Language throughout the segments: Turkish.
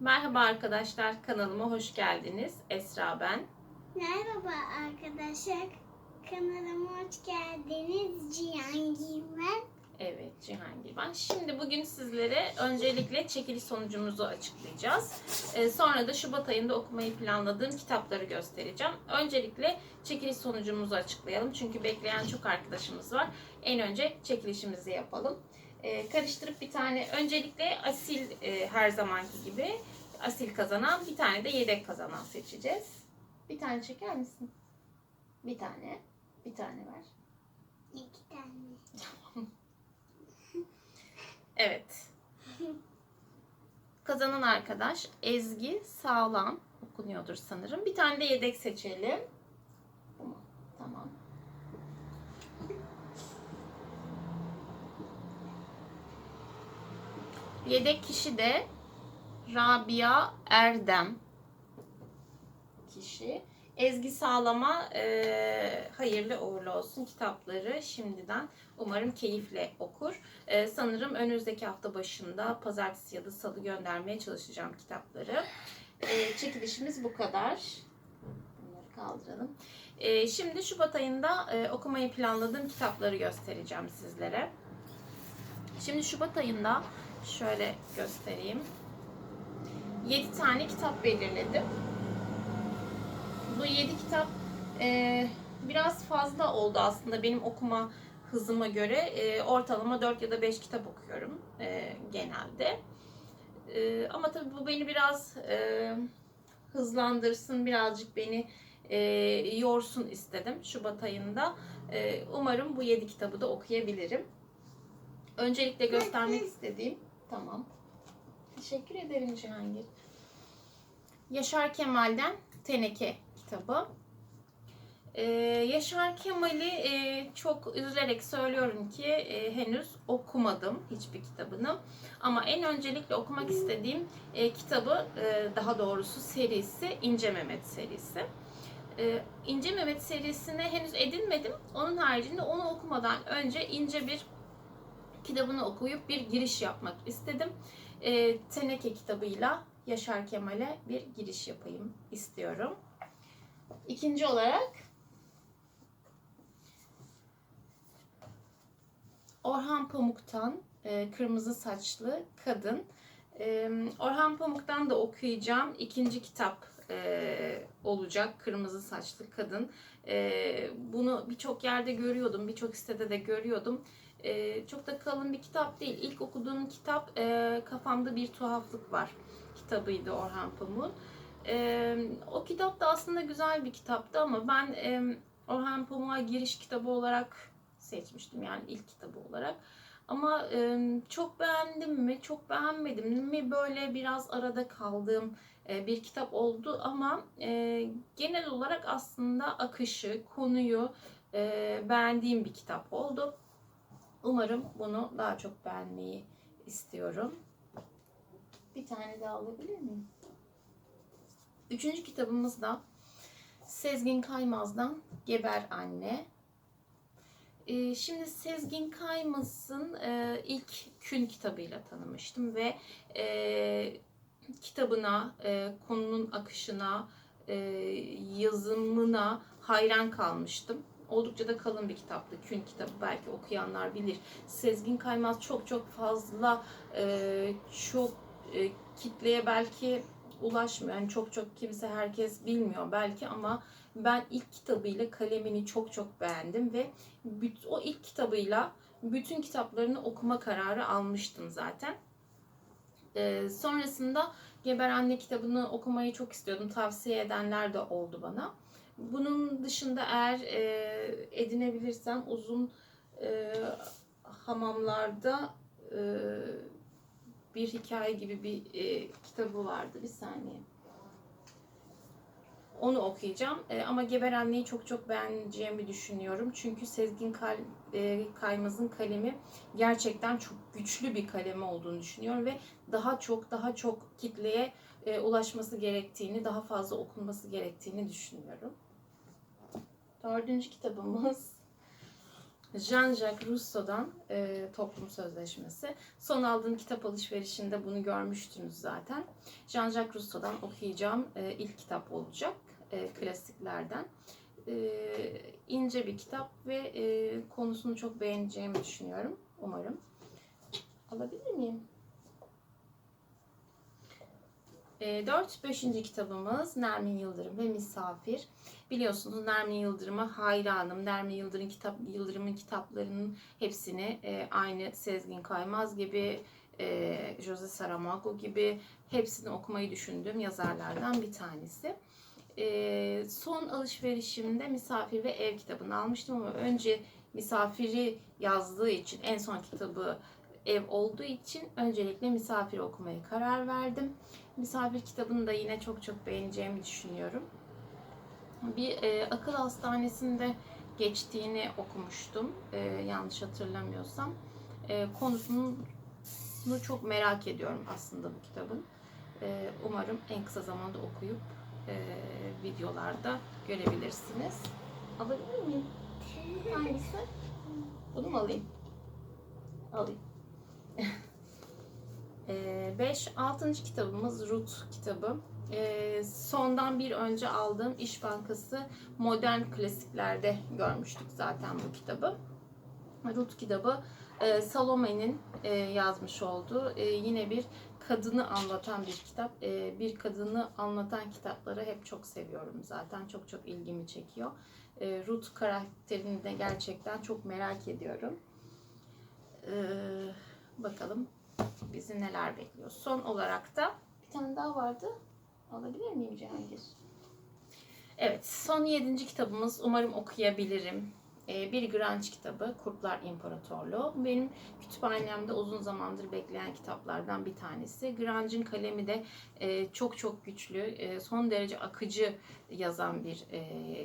Merhaba arkadaşlar, kanalıma hoş geldiniz. Esra ben. Merhaba arkadaşlar. Kanalıma hoş geldiniz. Cihangir ben. Evet, Cihangir ben. Şimdi bugün sizlere öncelikle çekiliş sonucumuzu açıklayacağız. Ee, sonra da Şubat ayında okumayı planladığım kitapları göstereceğim. Öncelikle çekiliş sonucumuzu açıklayalım. Çünkü bekleyen çok arkadaşımız var. En önce çekilişimizi yapalım. Ee, karıştırıp bir tane, öncelikle asil e, her zamanki gibi asil kazanan, bir tane de yedek kazanan seçeceğiz. Bir tane çeker misin? Bir tane. Bir tane ver. İki tane. Evet. Kazanan arkadaş Ezgi Sağlam okunuyordur sanırım. Bir tane de yedek seçelim. Tamam. Yedek kişi de Rabia Erdem kişi. Ezgi Sağlam'a e, hayırlı uğurlu olsun kitapları şimdiden umarım keyifle okur. E, sanırım önümüzdeki hafta başında pazartesi ya da salı göndermeye çalışacağım kitapları. E, çekilişimiz bu kadar. Bunları kaldıralım. E, şimdi Şubat ayında e, okumayı planladığım kitapları göstereceğim sizlere. Şimdi Şubat ayında şöyle göstereyim. 7 tane kitap belirledim. Bu 7 kitap e, biraz fazla oldu aslında benim okuma hızıma göre. E, ortalama 4 ya da 5 kitap okuyorum e, genelde. E, ama tabii bu beni biraz e, hızlandırsın, birazcık beni e, yorsun istedim Şubat ayında. E, umarım bu 7 kitabı da okuyabilirim. Öncelikle göstermek istediğim, tamam. Teşekkür ederim Cihangir. Yaşar Kemal'den Teneke kitabı. Ee, Yaşar Kemal'i e, çok üzülerek söylüyorum ki e, henüz okumadım hiçbir kitabını. Ama en öncelikle okumak istediğim e, kitabı, e, daha doğrusu serisi İnce Mehmet serisi. E, İnce Mehmet serisine henüz edinmedim. Onun haricinde onu okumadan önce ince bir kitabını okuyup bir giriş yapmak istedim. E, Teneke kitabıyla Yaşar Kemal'e bir giriş yapayım istiyorum. İkinci olarak Orhan Pamuk'tan e, Kırmızı Saçlı Kadın. E, Orhan Pamuk'tan da okuyacağım ikinci kitap e, olacak Kırmızı Saçlı Kadın. E, bunu birçok yerde görüyordum, birçok sitede de görüyordum. E, çok da kalın bir kitap değil. İlk okuduğum kitap e, Kafamda Bir Tuhaflık Var kitabıydı Orhan Pamuk'un. E, o kitap da aslında güzel bir kitaptı ama ben e, Orhan Pamuk'a giriş kitabı olarak seçmiştim yani ilk kitabı olarak. Ama e, çok beğendim mi, çok beğenmedim mi böyle biraz arada kaldığım e, bir kitap oldu ama e, genel olarak aslında akışı, konuyu e, beğendiğim bir kitap oldu. Umarım bunu daha çok beğenmeyi istiyorum. Bir tane daha alabilir miyim? Üçüncü kitabımız da Sezgin Kaymaz'dan Geber Anne. Ee, Şimdi Sezgin Kaymaz'ın e, ilk Kün kitabıyla tanımıştım ve e, kitabına, e, konunun akışına, yazımına hayran kalmıştım. Oldukça da kalın bir kitaptı. Kün kitabı belki okuyanlar bilir. Sezgin Kaymaz çok çok fazla e, çok e, kitleye belki ulaşmıyor. Yani çok çok kimse herkes bilmiyor belki ama ben ilk kitabıyla kalemini çok çok beğendim ve o ilk kitabıyla bütün kitaplarını okuma kararı almıştım zaten. Ee, sonrasında Geber Anne kitabını okumayı çok istiyordum. Tavsiye edenler de oldu bana. Bunun dışında eğer e, edinebilirsem uzun e, hamamlarda e, bir hikaye gibi bir e, kitabı vardı. Bir saniye. Onu okuyacağım. E, ama Geber Anne'yi çok çok beğeneceğimi düşünüyorum. Çünkü Sezgin Kal, e, Kaymaz'ın kalemi gerçekten çok güçlü bir kalemi olduğunu düşünüyorum ve daha çok daha çok kitleye e, ulaşması gerektiğini, daha fazla okunması gerektiğini düşünüyorum. Dördüncü kitabımız Jean-Jacques Rousseau'dan e, Toplum Sözleşmesi. Son aldığım kitap alışverişinde bunu görmüştünüz zaten. Jean-Jacques Rousseau'dan okuyacağım e, ilk kitap olacak. E, klasiklerden. E, ince bir kitap ve e, konusunu çok beğeneceğimi düşünüyorum. Umarım. Alabilir miyim? E, 4. 5. kitabımız Nermin Yıldırım ve Misafir. Biliyorsunuz Nermin Yıldırım'a hayranım. Nermin Yıldırım kitap, Yıldırım'ın kitaplarının hepsini e, aynı Sezgin Kaymaz gibi, e, Jose Saramago gibi hepsini okumayı düşündüğüm yazarlardan bir tanesi. E, son alışverişimde Misafir ve Ev kitabını almıştım ama önce Misafiri yazdığı için en son kitabı ev olduğu için öncelikle misafir okumaya karar verdim. Misafir kitabını da yine çok çok beğeneceğimi düşünüyorum. Bir e, akıl hastanesinde geçtiğini okumuştum. E, yanlış hatırlamıyorsam. E, konusunu çok merak ediyorum aslında bu kitabın. E, umarım en kısa zamanda okuyup e, videolarda görebilirsiniz. Alabilir miyim? Hangisi? Bunu mu alayım? Alayım. 5. 6. kitabımız Rut kitabı. Ee, sondan bir önce aldığım İş Bankası modern klasiklerde görmüştük zaten bu kitabı. Rut kitabı e, Salome'nin e, yazmış olduğu e, yine bir kadını anlatan bir kitap. E, bir kadını anlatan kitapları hep çok seviyorum zaten. Çok çok ilgimi çekiyor. E, Ruth karakterini de gerçekten çok merak ediyorum. E, bakalım bizi neler bekliyor. Son olarak da bir tane daha vardı. Alabilir miyim Cihangir? Evet, son yedinci kitabımız. Umarım okuyabilirim. Ee, bir Grange kitabı, Kurtlar İmparatorluğu. Benim kütüphanemde uzun zamandır bekleyen kitaplardan bir tanesi. Grange'in kalemi de e, çok çok güçlü, e, son derece akıcı yazan bir e,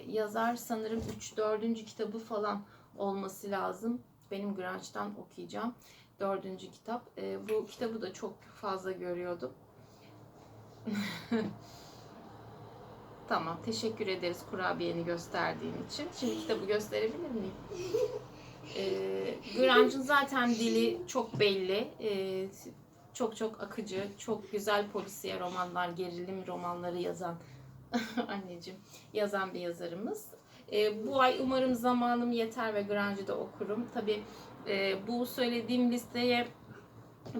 yazar. Sanırım 3-4. kitabı falan olması lazım. Benim Grange'dan okuyacağım dördüncü kitap. E, bu kitabı da çok fazla görüyordum. tamam, teşekkür ederiz kurabiyeni gösterdiğin için. Şimdi kitabı gösterebilir miyim? E, Grange'ın zaten dili çok belli. E, çok çok akıcı, çok güzel polisiye romanlar, gerilim romanları yazan anneciğim yazan bir yazarımız. E, bu ay umarım zamanım yeter ve Grange'ı da okurum. Tabii e, bu söylediğim listeye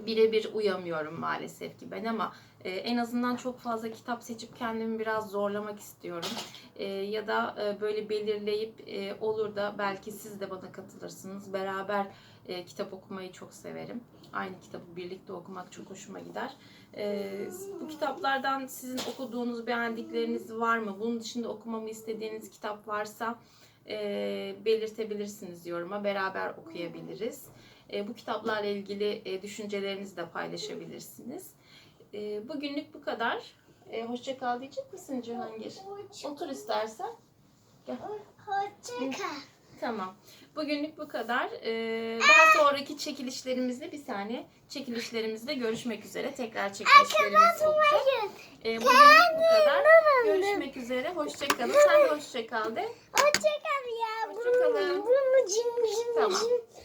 birebir uyamıyorum maalesef ki ben ama e, en azından çok fazla kitap seçip kendimi biraz zorlamak istiyorum. E, ya da e, böyle belirleyip e, olur da belki siz de bana katılırsınız. Beraber e, kitap okumayı çok severim. Aynı kitabı birlikte okumak çok hoşuma gider. E, bu kitaplardan sizin okuduğunuz, beğendikleriniz var mı? Bunun dışında okumamı istediğiniz kitap varsa e, belirtebilirsiniz yoruma. Beraber okuyabiliriz. E, bu kitaplarla ilgili e, düşüncelerinizi de paylaşabilirsiniz. E, bugünlük bu kadar. E, hoşça kal diyecek misin Cihangir? Otur istersen. Hoşça kal. Tamam. Bugünlük bu kadar. Ee, daha sonraki çekilişlerimizde bir saniye çekilişlerimizde görüşmek üzere. Tekrar çekilişlerimiz olacak. Ee, bugünlük bu kadar. Görüşmek üzere. Hoşçakalın. Sen de hoşça kal de. Hoşça kal ya. Hoşça kalın. Bunu cim cim Tamam. cim.